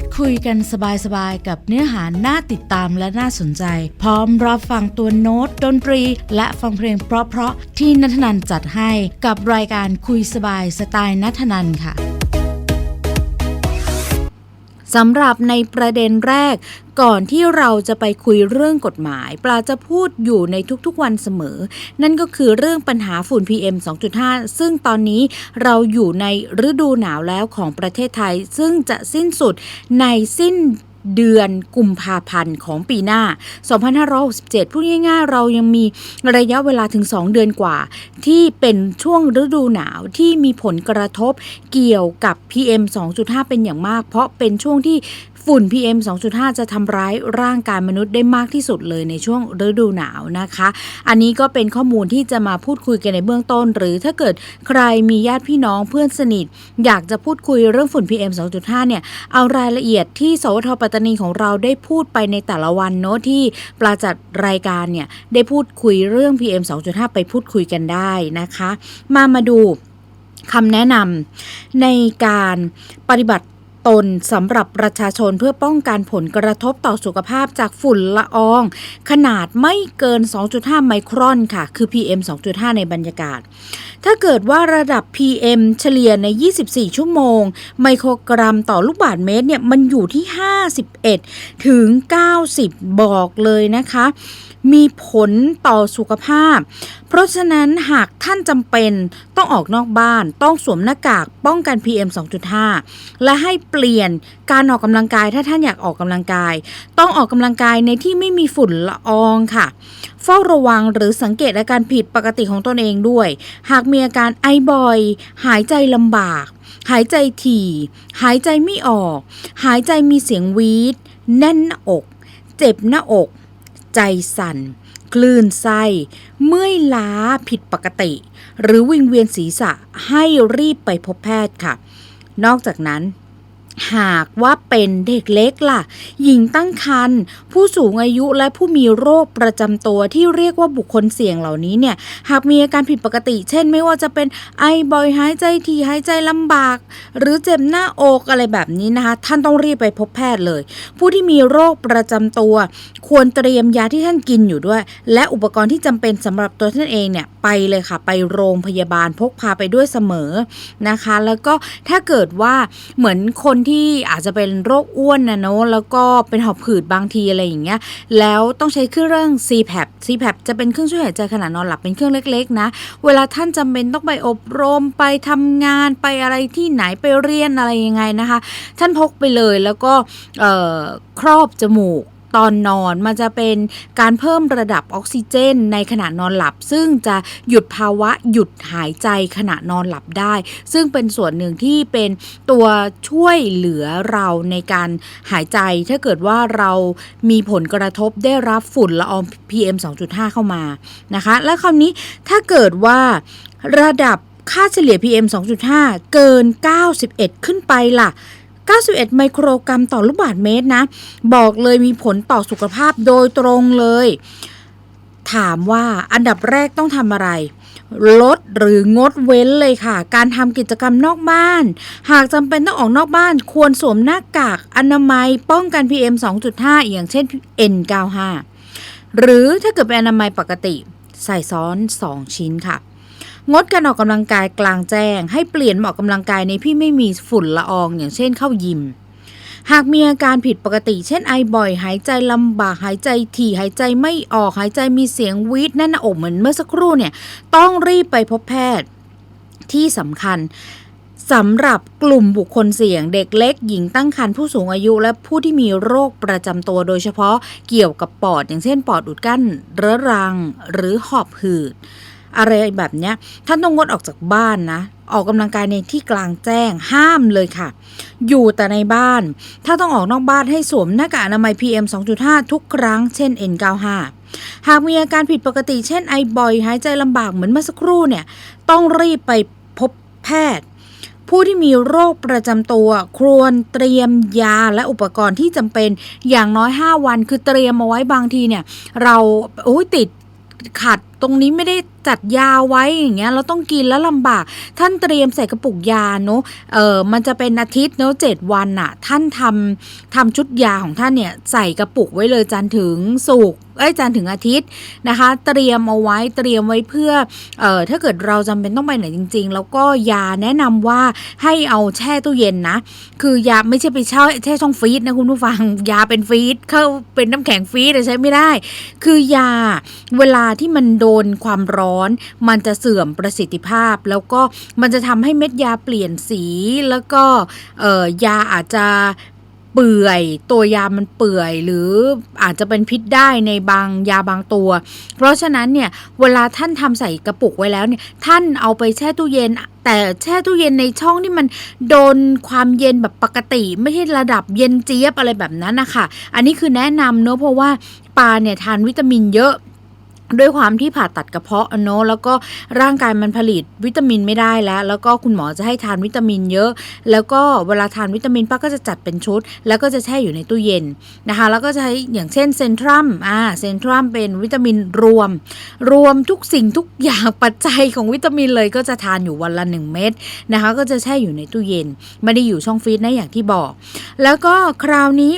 ดคุยกันสบายๆ กับเนื้อหาน่าติดตามและน่าสนใจ พร้อมรับฟังตัวโน้ตดนตรี และฟังเพลงเพราะๆที่นัทนันจัดให้กับรายการคุยสบายสไตล์นัทนันค่ะ สำหรับในประเด็นแรก ก่อนที่เราจะไปคุยเรื่องกฎหมาย ปลาจะพูดอยู่ในทุกๆวันเสมอ นั่นก็คือเรื่องปัญหาฝุ่น PM 2.5 ซึ่งตอนนี้เราอยู่ในฤดูหนาวแล้วของประเทศไทย ซึ่งจะสิ้นสุดในสิ้น เดือนกุมภาพันธ์ของปีหน้า 2567 พูดง่ายๆ เรายังมีระยะเวลาถึง 2 เดือนกว่า ที่เป็นช่วงฤดูหนาวที่มีผลกระทบเกี่ยวกับ PM 2.5 เป็นอย่างมาก เพราะเป็นช่วงที่ ฝุ่น PM 2.5 จะทำร้ายร่างกายมนุษย์ได้มากที่สุดเลยในช่วงฤดูหนาวนะคะ อันนี้ก็เป็นข้อมูลที่จะมาพูดคุยกันในเบื้องต้น หรือถ้าเกิดใครมีญาติพี่น้องเพื่อนสนิท อยากจะพูดคุยเรื่องฝุ่น PM 2.5 เนี่ย เอารายละเอียดที่สวทปัตตานีของเราได้พูดไปในแต่ละวันเนาะที่ปลาจัดรายการเนี่ยได้พูดคุยเรื่อง PM 2.5 ไปพูดคุยกันได้นะคะ มามาดูคำแนะนำในการปฏิบัติ ตนสำหรับประชาชนเพื่อป้องกันผลกระทบต่อสุขภาพจากฝุ่นละออง ขนาดไม่เกิน 2.5 ไมครอนค่ะ คือ PM 2.5 ในบรรยากาศ ถ้าเกิดว่าระดับ PM เฉลี่ยใน 24 ชั่วโมง ไมโครกรัมต่อลูกบาศก์เมตรเนี่ยมันอยู่ที่ 51 ถึง 90 บอกเลยนะคะ มีผลต่อสุขภาพ เพราะฉะนั้นหากท่านจำเป็นต้องออกนอกบ้าน ต้องสวมหน้ากากป้องกัน PM 2.5 และให้เปลี่ยนการออกกำลังกายถ้าท่านอยากออกกำลังกาย ต้องออกกำลังกายในที่ไม่มีฝุ่นละอองค่ะ เฝ้าระวังหรือสังเกตอาการผิดปกติของตนเองด้วย หากมีอาการไอบ่อย หายใจลำบาก หายใจถี่ หายใจไม่ออก หายใจมีเสียงวีดแน่นหน้าอก เจ็บหน้าอก ใจสั่นคลื่นไส้ เมื่อยล้าผิดปกติ หรือวิงเวียนศีรษะให้รีบไปพบแพทย์ค่ะ นอกจากนั้น หากว่าเป็นเด็กเล็กล่ะ หญิงตั้งครรภ์ผู้สูงอายุและผู้มีโรคประจำตัวที่เรียกว่าบุคคลเสี่ยงเหล่านี้เนี่ย หากมีอาการผิดปกติ เช่น ไม่ว่าจะเป็นไอบ่อยหายใจทีหายใจลำบาก หรือเจ็บหน้าอกอะไรแบบนี้นะคะ ท่านต้องรีบไปพบแพทย์เลย ผู้ที่มีโรคประจำตัว ควรเตรียมยาที่ท่านกินอยู่ด้วย และอุปกรณ์ที่จำเป็นสำหรับตัวท่านเองเนี่ยไปเลยค่ะ ไปโรงพยาบาลพกพาไปด้วยเสมอนะคะ แล้วก็ถ้าเกิดว่าเหมือนคนที่อาจจะเป็นโรคอ้วนนะเนอะแล้วก็เป็นหอบผืดบางทีอะไรอย่างเงี้ยแล้วต้องใช้เครื่อง CPAP CPAP จะเป็นเครื่องช่วยหายใจขณะนอนหลับเป็นเครื่องเล็ก ๆ นะ เวลาท่านจำเป็นต้องไปอบรมไปทำงานไปอะไรที่ไหนไปเรียนอะไรยังไงนะคะ ท่านพกไปเลยแล้วก็ครอบจมูก ตอนนอนมันจะเป็นการเพิ่มระดับออกซิเจน ในขณะนอนหลับ ซึ่งจะหยุดภาวะหยุดหายใจขณะนอนหลับได้ ซึ่งเป็นส่วนหนึ่งที่เป็นตัวช่วยเหลือเราในการหายใจ ถ้าเกิดว่าเรามีผลกระทบได้รับฝุ่นละออง PM 2.5 เข้ามานะคะ และคราวนี้ถ้าเกิดว่าระดับค่าเฉลี่ย PM 2.5 เกิน 91 ขึ้นไปล่ะ 91 ไมโครกรัมต่อลูกบาศก์เมตรนะ บอกเลยมีผลต่อสุขภาพโดยตรงเลย ถามว่าอันดับแรกต้องทำอะไรลดหรืองดเว้นเลยค่ะ การทำกิจกรรมนอกบ้าน หากจำเป็นต้องออกนอกบ้าน ควรสวมหน้ากากอนามัยป้องกัน PM 2.5 อย่างเช่น N95 หรือถ้าเกิดเป็นอนามัยปกติ ใส่ซ้อน 2 ชิ้นค่ะ งดการออกกำลังกายกลางแจ้ง ให้เปลี่ยนเหมาออกกำลังกายในที่ไม่มีฝุ่นละออง อย่างเช่นเข้ายิม หากมีอาการผิดปกติ เช่นไอบ่อย หายใจลำบาก หายใจถี่ หายใจไม่ออก หายใจมีเสียงวีดแน่นหน้าอกเหมือนเมื่อสักครู่เนี่ย ต้องรีบไปพบแพทย์ที่สำคัญสำหรับกลุ่มบุคคลเสี่ยง เด็กเล็กหญิงตั้งครรภ์ผู้สูงอายุ และผู้ที่มีโรคประจำตัวโดยเฉพาะเกี่ยวกับปอด อย่างเช่นปอดอุดกั้นเรื้อรัง หรือหอบหืด อะไรแบบเนี้ยท่านต้องงดออกจากบ้านนะ ออกกำลังกายในที่กลางแจ้งห้ามเลยค่ะ อยู่แต่ในบ้าน ถ้าต้องออกนอกบ้านให้สวมหน้ากากอนามัย PM 2.5 ทุกครั้งเช่น N95 หากมีอาการผิดปกติเช่นไอบ่อยหายใจลำบากเหมือนเมื่อสักครู่เนี่ย ต้องรีบไปพบแพทย์ผู้ที่มีโรคประจำตัวควรเตรียมยาและอุปกรณ์ที่จำเป็นอย่างน้อย 5 วัน คือเตรียมมาไว้บางทีเนี่ย เราโอ้ยติด ขัดตรงนี้ไม่ได้จัดยาไว้อย่างเงี้ยเราต้องกินแล้วลำบาก ท่านเตรียมใส่กระปุกยาเนอะเออมันจะเป็นอาทิตย์เนอะเจ็ดวันน่ะท่านทำทำชุดยาของท่านเนี่ยใส่กระปุกไว้เลยจันถึงสุก เอ้ยจันทร์ถึงอาทิตย์นะคะ เตรียมเอาไว้เตรียมไว้เพื่อเอ่อถ้าเกิดเราจำเป็นต้องไปไหนจริง ๆ แล้วก็ยาแนะนำว่าให้เอาแช่ตู้เย็นนะ คือยาไม่ใช่ไปแช่แช่ช่องฟรีซนะคุณผู้ฟังยาเป็นฟรีซเข้าเป็นน้ำแข็งฟรีซใช้ไม่ได้ คือยาเวลาที่มันโดนความร้อน มันจะเสื่อมประสิทธิภาพ แล้วก็มันจะทำให้เม็ดยาเปลี่ยนสีแล้วก็เอ่อยาอาจจะ เปื่อยตัวยามันเปื่อย หรืออาจจะเป็นพิษได้ในบางยาบางตัว เพราะฉะนั้นเนี่ยเวลาท่านทำใส่กระปุกไว้แล้วเนี่ยท่านเอาไปแช่ตู้เย็น แต่แช่ตู้เย็นในช่องที่มันโดนความเย็นแบบปกติ ไม่ใช่ระดับเย็นเจี๊ยบอะไรแบบนั้นนะคะอันนี้คือแนะนำเนอะเพราะว่าปลาเนี่ยทานวิตามินเยอะ ด้วยความที่ผ่าตัดกระเพาะอะเนอะแล้วก็ร่างกายมันผลิตวิตามินไม่ได้แล้ว แล้วก็คุณหมอจะให้ทานวิตามินเยอะ แล้วก็เวลาทานวิตามินป้าก็จะจัดเป็นชุด แล้วก็จะแช่อยู่ในตู้เย็นนะคะ แล้วก็ใช้อย่างเช่นเซนทรัมอ่าเซนทรัมเป็นวิตามินรวม รวมทุกสิ่งทุกอย่างปัจจัยของวิตามินเลยก็จะทานอยู่วันละหนึ่งเม็ดนะคะ ก็จะแช่อยู่ในตู้เย็น ไม่ได้อยู่ช่องฟรีซนะอย่างที่บอก แล้วก็คราวนี้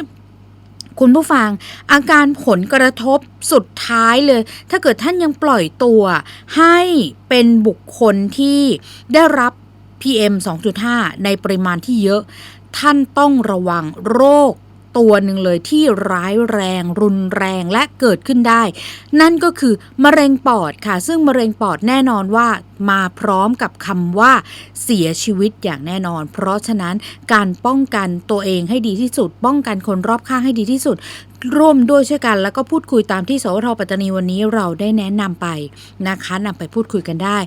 คุณผู้ฟัง อาการผลกระทบสุดท้ายเลย ถ้าเกิดท่านยังปล่อยตัว ให้เป็นบุคคลที่ได้รับ PM 2.5 ในปริมาณที่เยอะ ท่านต้องระวังโรค ตัวหนึ่งเลยที่ร้ายแรง รุนแรงและเกิดขึ้นได้ นั่นก็คือมะเร็งปอดค่ะ ซึ่งมะเร็งปอดแน่นอนว่ามาพร้อมกับคำว่าเสียชีวิตอย่างแน่นอน เพราะฉะนั้นการป้องกันตัวเองให้ดีที่สุด ป้องกันคนรอบข้างให้ดีที่สุด ร่วมด้วยช่วยกัน แล้วก็พูดคุยตามที่สวทปัตตานีวันนี้เราได้แนะนำไปนะคะนำไปพูดคุยกันได้